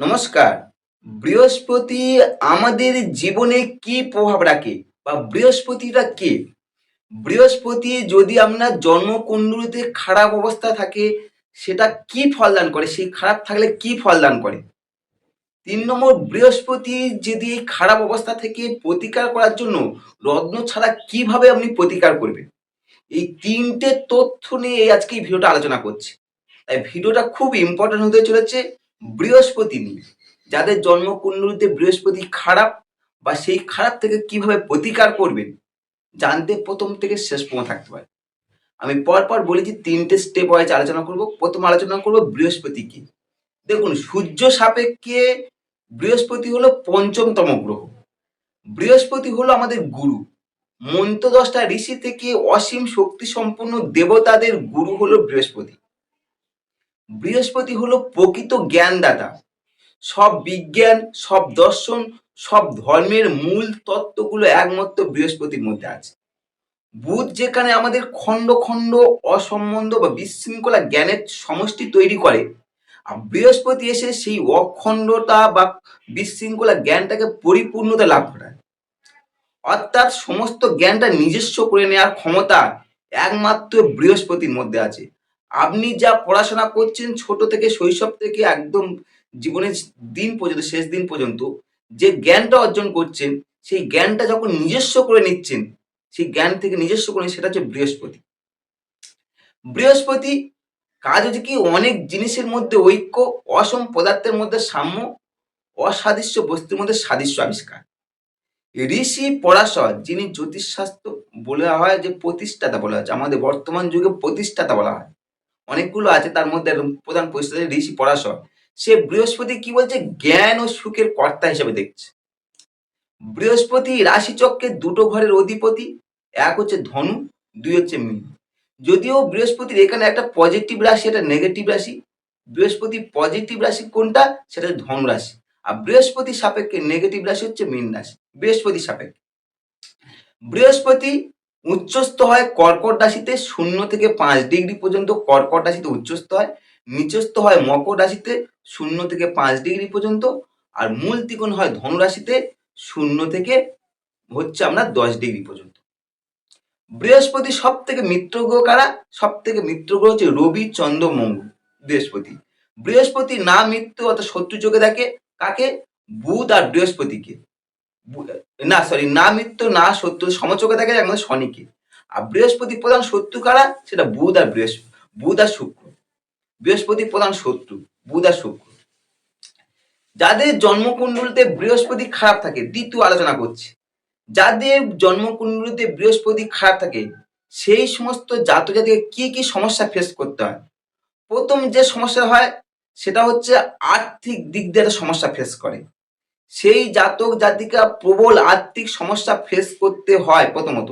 নমস্কার। বৃহস্পতি আমাদের জীবনে কি প্রভাব রাখে বা বৃহস্পতিটা কে? বৃহস্পতি যদি আপনার জন্মকুণ্ডলিতে খারাপ অবস্থা থাকে, সেটা কি ফলদান করে? সেই খারাপ থাকলে কি ফলদান করে? তিন নম্বর, বৃহস্পতি যদি এই খারাপ অবস্থা থেকে প্রতিকার করার জন্য রত্ন ছাড়া কীভাবে আপনি প্রতিকার করবেন? এই তিনটে তথ্য নিয়ে আজকে এই ভিডিওটা আলোচনা করছি। তাই ভিডিওটা খুব ইম্পর্টেন্ট হতে চলেছে। বৃহস্পতি নিয়ে যাদের জন্মকুণ্ডলিতে বৃহস্পতি খারাপ বা সেই খারাপ থেকে কীভাবে প্রতিকার করবেন, জানতে প্রথম থেকে শেষ পর্যন্ত থাকতে পারে। আমি পরপর বলেছি, তিনটে স্টেপ ওয়াইজ আলোচনা করব। প্রথম আলোচনা করব বৃহস্পতি কি দেখুন, সূর্য সাপেক্ষে বৃহস্পতি হলো পঞ্চমতম গ্রহ। বৃহস্পতি হলো আমাদের গুরু। মন্ত্র দশটা ঋষি থেকে অসীম শক্তি সম্পন্ন দেবতাদের গুরু হলো বৃহস্পতি। বৃহস্পতি হলো প্রকৃত জ্ঞানদাতা। সব বিজ্ঞান, সব দর্শন, সব ধর্মের মূল তত্ত্বগুলো একমাত্র বৃহস্পতির মধ্যে আছে। বুধ যেখানে আমাদের খণ্ড খণ্ড অসম্বন্ধ বা বিশৃঙ্খলা জ্ঞানের সমষ্টি তৈরি করে, আর বৃহস্পতি এসে সেই অখণ্ডতা বা বিশৃঙ্খলা জ্ঞানটাকে পরিপূর্ণতা লাভ করায়। অর্থাৎ সমস্ত জ্ঞানটা নিজস্ব করে নেওয়ার ক্ষমতা একমাত্র বৃহস্পতির মধ্যে আছে। আপনি যা পড়াশোনা করছেন ছোট থেকে শৈশব থেকে একদম জীবনের দিন পর্যন্ত, শেষ দিন পর্যন্ত, যে জ্ঞানটা অর্জন করছেন, সেই জ্ঞানটা যখন নিজস্ব করে নিচ্ছেন, সেই জ্ঞান থেকে নিজস্ব করে সেটা হচ্ছে বৃহস্পতি। বৃহস্পতি কাজ হচ্ছে কি? অনেক জিনিসের মধ্যে ঐক্য, অসম পদার্থের মধ্যে সাম্য, অসাদৃশ্য বস্তুর মধ্যে সাদৃশ্য আবিষ্কার। ঋষি পরাশর, যিনি জ্যোতিষশাস্ত্র বলা হয়, যে প্রতিষ্ঠাতা বলা হচ্ছে, আমাদের বর্তমান যুগে প্রতিষ্ঠাতা বলা হয়। অনেকগুলো আছে, তার মধ্যে প্রধান প্রতিষ্ঠাতা ঋষি পরাশর। সে বৃহস্পতি কি বলছে? জ্ঞান ও সুখের কর্তা হিসেবে দেখছে। বৃহস্পতি রাশিচক্রের দুটো ঘরের অধিপতি, এক হচ্ছে ধনু, দুই হচ্ছে মীন। যদিও বৃহস্পতির এখানে একটা পজিটিভ রাশি, একটা নেগেটিভ রাশি। বৃহস্পতি পজিটিভ রাশি কোনটা? সেটা ধনু রাশি। আর বৃহস্পতি সাপেক্ষে নেগেটিভ রাশি হচ্ছে মীন রাশি, বৃহস্পতি সাপেক্ষে। বৃহস্পতি উচ্চস্থ হয় কর্কট রাশিতে শূন্য থেকে পাঁচ ডিগ্রি পর্যন্ত কর্কট রাশিতে উচ্চস্থ হয়, নিচস্থ হয় মকর রাশিতে শূন্য থেকে পাঁচ ডিগ্রি পর্যন্ত, আর মূল ত্রিকোণ হয় ধনু রাশিতে শূন্য থেকে হচ্ছে আপনার দশ ডিগ্রি পর্যন্ত। বৃহস্পতি সব থেকে মিত্র গ্রহ কারা? সব থেকে মিত্র গ্রহ হচ্ছে রবি, চন্দ্র, মঙ্গল, বৃহস্পতি। বৃহস্পতি না মিত্র অর্থাৎ শত্রু চোখে দেখে, কাকে? বুধ আর বৃহস্পতিকে। না সরি না মিত্র না শত্রু সমচোখে দেখে একমাত্র শনিকে। আর বৃহস্পতি প্রধান শত্রু কারা? সেটা বুধ আর বৃহস্পতি বুধ আর শুক্র। বৃহস্পতি প্রধান শত্রু, বুধ আর শুক্র। যাদের জন্মকুণ্ডলিতে বৃহস্পতি খারাপ থাকে, দ্বিতীয় আলোচনা করছি। যাদের জন্মকুণ্ডলিতে বৃহস্পতি খারাপ থাকে, সেই সমস্ত জাতক জাতিকে কি কি সমস্যা ফেস করতে হয়? প্রথম যে সমস্যা হয়, সেটা হচ্ছে আর্থিক দিক দিয়ে একটা সমস্যা ফেস করে। সেই জাতক জাতিকা প্রবল আর্থিক সমস্যা ফেস করতে হয় প্রথমত।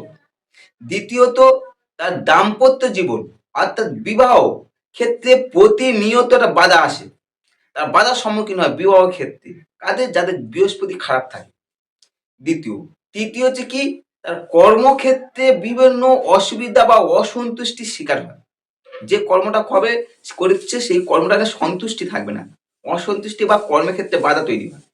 দ্বিতীয়ত, তার দাম্পত্য জীবন, অর্থাৎ বিবাহ ক্ষেত্রে প্রতিনিয়ত একটা বাধা আসে। তার বাধার সম্মুখীন হয় বিবাহ ক্ষেত্রে কাদের যাদের বৃহস্পতি খারাপ থাকে। দ্বিতীয়, তৃতীয় হচ্ছে কি, তার কর্মক্ষেত্রে বিভিন্ন অসুবিধা বা অসন্তুষ্টির শিকার হয়। যে কর্মটা কবে করছে, সেই কর্মটাকে সন্তুষ্টি থাকবে না। অসন্তুষ্টি বা কর্মক্ষেত্রে বাধা তৈরি হয়।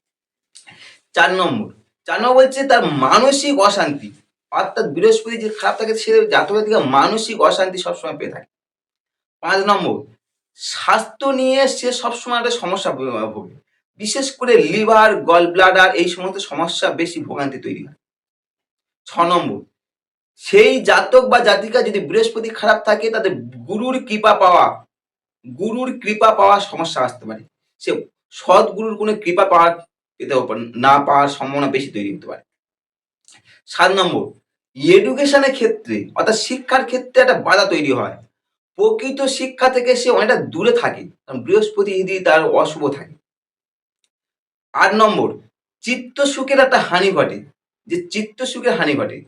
চার নম্বর। চার নম্বর বলছে তার মানসিক অশান্তি। অর্থাৎ বৃহস্পতি যে খারাপ থাকে সে জাতকের মানসিক অশান্তি সবসময় পেয়ে থাকে। পাঁচ নম্বর, স্বাস্থ্য নিয়ে সে সবসময় একটা সমস্যা ভোগে। বিশেষ করে লিভার গল ব্লাডার এই সমস্ত সমস্যা বেশি ভোগান্তি তৈরি হয়। ছ নম্বর, সেই জাতক বা জাতিকা যদি বৃহস্পতি খারাপ থাকে তাদের গুরুর কৃপা পাওয়া, গুরুর কৃপা পাওয়ার সমস্যা আসতে পারে। সে সৎ গুরুর কোনো কৃপা পাওয়ার পেতে না পাওয়ার সম্ভাবনা বেশি তৈরি হতে পারে। সাত নম্বর এডুকেশনের ক্ষেত্রে, অর্থাৎ শিক্ষার ক্ষেত্রে একটা বাধা তৈরি হয়। প্রকৃত শিক্ষা থেকে সে অনেকটা দূরে থাকে বৃহস্পতি যদি তার অশুভ থাকে। আট নম্বর, চিত্ত সুখের একটা হানি ঘটে, যে চিত্ত সুখের হানি ঘটে।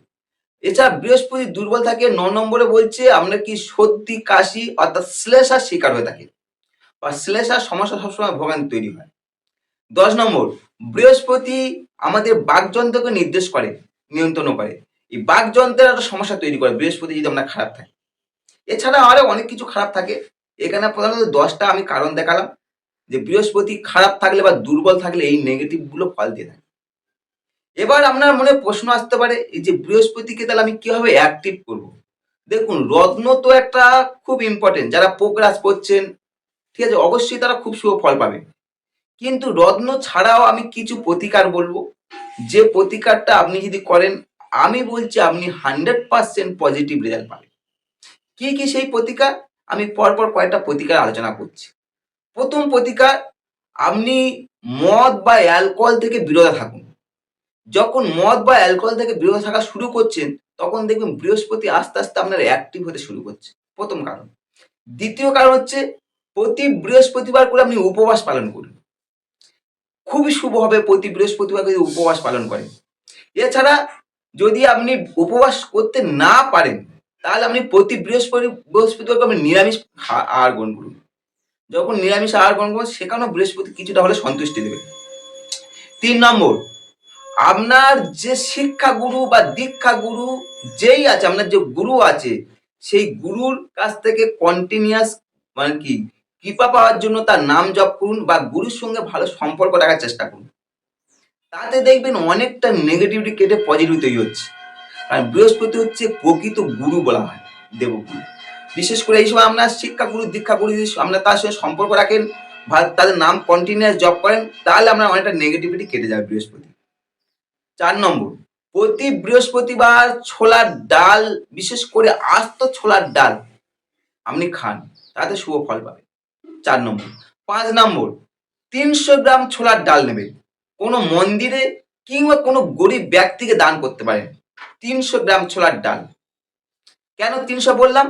এছাড়া বৃহস্পতি দুর্বল থাকে, ন নম্বরে বলছে, আমরা কি সর্দি কাশি, অর্থাৎ শ্লেষার শিকার হয়ে থাকে, বা শ্লেষার সমস্যা সবসময় ভোগান্তি তৈরি হয়। দশ নম্বর বৃহস্পতি আমাদের বাকযন্ত্রকে নির্দেশ করে নিয়ন্ত্রণ করে। এই বাকযন্ত্রের একটা সমস্যা তৈরি করে বৃহস্পতি যদি আমরা খারাপ থাকি। এছাড়া আরও অনেক কিছু খারাপ থাকে। এখানে প্রধানত দশটা আমি কারণ দেখালাম, যে বৃহস্পতি খারাপ থাকলে বা দুর্বল থাকলে এই নেগেটিভগুলো ফল দিয়ে থাকে। এবার আপনার মনে প্রশ্ন আসতে পারে, এই যে বৃহস্পতিকে তাহলে আমি কীভাবে অ্যাক্টিভ করব? দেখুন, রত্ন তো একটা খুব ইম্পর্টেন্ট যারা পোকরাজ করছেন ঠিক আছে, অবশ্যই তারা খুব শুভ ফল পাবে। কিন্তু রত্ন ছাড়াও আমি কিছু প্রতিকার বলব। যে প্রতিকারটা আপনি যদি করেন, আমি বলছি আপনি হান্ড্রেড পার্সেন্ট পজিটিভ রেজাল্ট পাবেন। কি কি সেই প্রতিকার? আমি পরপর কয়েকটা প্রতিকার আলোচনা করছি। প্রথম প্রতিকার, আপনি মদ বা অ্যালকোহল থেকে বিরত থাকুন। যখন মদ বা অ্যালকোহল থেকে বিরত থাকা শুরু করছেন, তখন দেখবেন বৃহস্পতি আস্তে আস্তে আপনার অ্যাক্টিভ হতে শুরু করছে। প্রথম কারণ। দ্বিতীয় কারণ হচ্ছে, প্রতি বৃহস্পতিবার করে আপনি উপবাস পালন করুন। খুবই শুভ হবে প্রতি বৃহস্পতিবার যদি উপবাস পালন করেন। এছাড়া যদি আপনি উপবাস করতে না পারেন, তাহলে আপনি প্রতি বৃহস্পতি বৃহস্পতিবার আপনি নিরামিষ আহার গ্রহণ করুন। যখন নিরামিষ আহার গ্রহণ করবেন, সেখানেও বৃহস্পতি কিছুটা হলে সন্তুষ্টি দেবে। তিন নম্বর, আপনার যে শিক্ষা গুরু বা দীক্ষা গুরু যেই আছে, আপনার যে গুরু আছে, সেই গুরুর কাছ থেকে কন্টিনিউয়াস মানে কি কৃপা পাওয়ার জন্য তার নাম জপ করুন বা গুরুর সঙ্গে ভালো সম্পর্ক রাখার চেষ্টা করুন। তাতে দেখবেন অনেকটা নেগেটিভিটি কেটে পজিটিভ তৈরি হচ্ছে। কারণ বৃহস্পতি হচ্ছে প্রকৃত গুরু বলা হয়, দেবগুরু। বিশেষ করে এই সময় আপনার শিক্ষা গুরু, দীক্ষা গুরু আপনার তার সঙ্গে সম্পর্ক রাখেন বা তাদের নাম কন্টিনিউয়াস জব করেন, তাহলে আপনার অনেকটা নেগেটিভিটি কেটে যাবে বৃহস্পতি। চার নম্বর, প্রতি বৃহস্পতিবার ছোলার ডাল, বিশেষ করে আস্ত ছোলার ডাল আপনি খান, তাতে শুভ ফল পাবেন। চার নম্বর। পাঁচ নম্বর, তিনশো গ্রাম ছোলার ডাল নেবেন। কোনো মন্দিরে কিংবা কোনো গরিব ব্যক্তিকে দান করতে পারেন। তিনশো গ্রাম ছোলার ডাল। কেন তিনশো বললাম?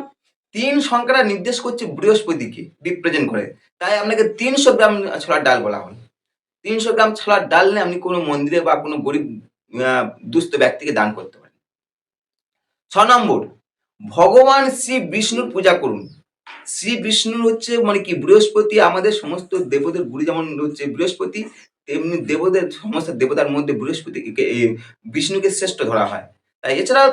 তিন সংখ্যাটা নির্দেশ করছে বৃহস্পতিকে রিপ্রেজেন্ট করে। তাই আপনাকে তিনশো গ্রাম ছোলার ডাল বলা হল। তিনশো গ্রাম ছোলার ডাল নিয়ে আপনি কোনো মন্দিরে বা কোনো গরিব দুস্থ ব্যক্তিকে দান করতে পারেন। ছ নম্বর, ভগবান শ্রী বিষ্ণুর পূজা করুন। শ্রী বিষ্ণুর হচ্ছে মানে কি বৃহস্পতি, আমাদের সমস্ত দেবদের গুরু যেমন হচ্ছে বৃহস্পতি, তেমনি দেবদের, সমস্ত দেবতার মধ্যে বৃহস্পতিকে বিষ্ণুকে শ্রেষ্ঠ ধরা হয়। তাই এছাড়া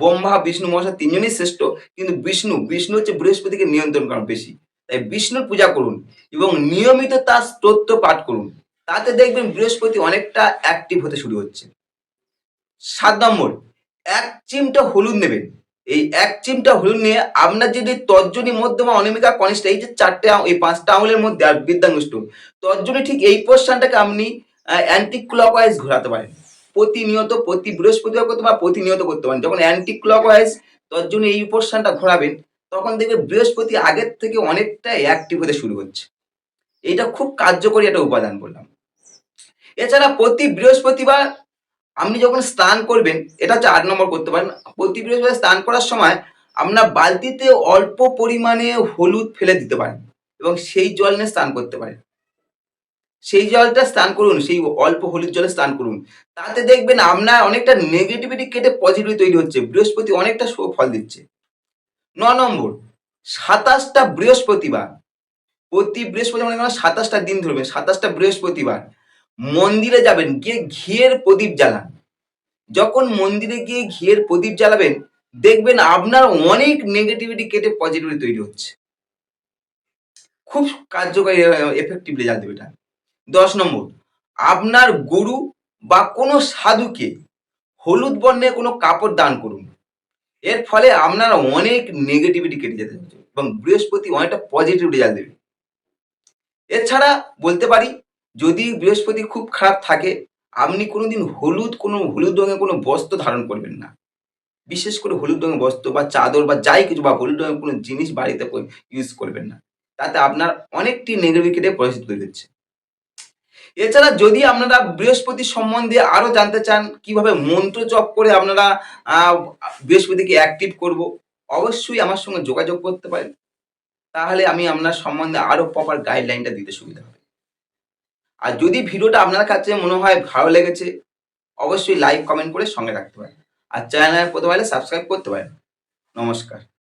ব্রহ্মা, বিষ্ণু, মহাশয় তিনজনই শ্রেষ্ঠ, কিন্তু বিষ্ণু বিষ্ণু হচ্ছে বৃহস্পতিকে নিয়ন্ত্রণ করেন বেশি। তাই বিষ্ণুর পূজা করুন এবং নিয়মিত তার স্তোত্র পাঠ করুন। তাতে দেখবেন বৃহস্পতি অনেকটা অ্যাক্টিভ হতে শুরু হচ্ছে। সাত নম্বর, এক চিমটা হলুদ নেবেন। এই এক চিমটা হলুদ নিয়ে আপনার যদি তর্জনী মধ্যমা অনিমিকা কনিষ্ঠ, এই যে চারটে এই পাঁচটা আঙুলের মধ্যে আর বৃদ্ধাঙ্গুষ্ঠ তর্জনী ঠিক এই পোর্শনটাকে আপনি অ্যান্টি ক্লকওয়াইজ ঘোরাতে পারেন। প্রতিনিয়ত, প্রতি বৃহস্পতিবার করতে পারেন প্রতিনিয়ত করতে পারেন। যখন অ্যান্টি ক্লকওয়াইজ তর্জনী এই পোর্শনটা ঘোরাবেন, তখন দেখবে বৃহস্পতি আগের থেকে অনেকটা অ্যাক্টিভ হতে শুরু হচ্ছে এটা খুব কার্যকরী একটা উপাদান বললাম। এছাড়া প্রতি বৃহস্পতিবার আপনি যখন স্নান করবেন, এটা হচ্ছে আট নম্বর করতে পারেন। প্রতি বৃহস্পতিবার স্নান করার সময় আপনার বালতিতে অল্প পরিমাণে হলুদ ফেলে দিতে পারেন এবং সেই জল নিয়ে স্নান করতে পারেন। সেই জলটা স্নান করুন, সেই অল্প হলুদ জলে স্নান করুন। তাতে দেখবেন আপনার অনেকটা নেগেটিভিটি কেটে পজিটিভ তৈরি হচ্ছে, বৃহস্পতি অনেকটা ফল দিচ্ছে। ন নম্বর, সাতাশটা বৃহস্পতিবার। প্রতি বৃহস্পতিবার মনে করেন সাতাশটা দিন ধরবেন, সাতাশটা বৃহস্পতিবার। মন্দিরে যাবেন, গিয়ে ঘিয়ের প্রদীপ জ্বালান। যখন মন্দিরে গিয়ে ঘিয়ের প্রদীপ জ্বালাবেন, দেখবেন আপনার অনেক নেগেটিভিটি কেটে পজিটিভিটি তৈরি হচ্ছে। খুব কার্যকরী এফেক্টিভ রেজাল্ট দেবে এটা। দশ নম্বর, আপনার গুরু বা কোনো সাধুকে হলুদ বর্ণের কোনো কাপড় দান করুন। এর ফলে আপনার অনেক নেগেটিভিটি কেটে যেতে হচ্ছে এবং বৃহস্পতি অনেকটা পজিটিভ রেজাল্ট দেবে। এছাড়া বলতে পারি, যদি বৃহস্পতি খুব খারাপ থাকে আপনি কোনোদিন হলুদ, কোনো হলুদ রঙের কোনো বস্ত্র ধারণ করবেন না। বিশেষ করে হলুদ রঙের বস্ত্র বা চাদর বা যাই কিছু বা হলুদ রঙের কোনো জিনিস বাড়িতে ইউজ করবেন না। তাতে আপনার অনেকটি নেগেটিভিটি পরিস্থিতি তৈরি হচ্ছে এছাড়া যদি আপনারা বৃহস্পতি সম্বন্ধে আরও জানতে চান, কীভাবে মন্ত্র জপ করে আপনারা বৃহস্পতিকে অ্যাক্টিভ করব, অবশ্যই আমার সঙ্গে যোগাযোগ করতে পারেন। তাহলে আমি আপনার সম্বন্ধে আরও প্রপার গাইডলাইনটা দিতে সুবিধা হবে। আর যদি ভিডিওটা আপনার কাছে মনে হয় ভালো লেগেছে, অবশ্যই লাইক কমেন্ট করে সঙ্গে রাখতে পারেন। আর চ্যানেল প্রথমে সাবস্ক্রাইব করতে পারেন। নমস্কার।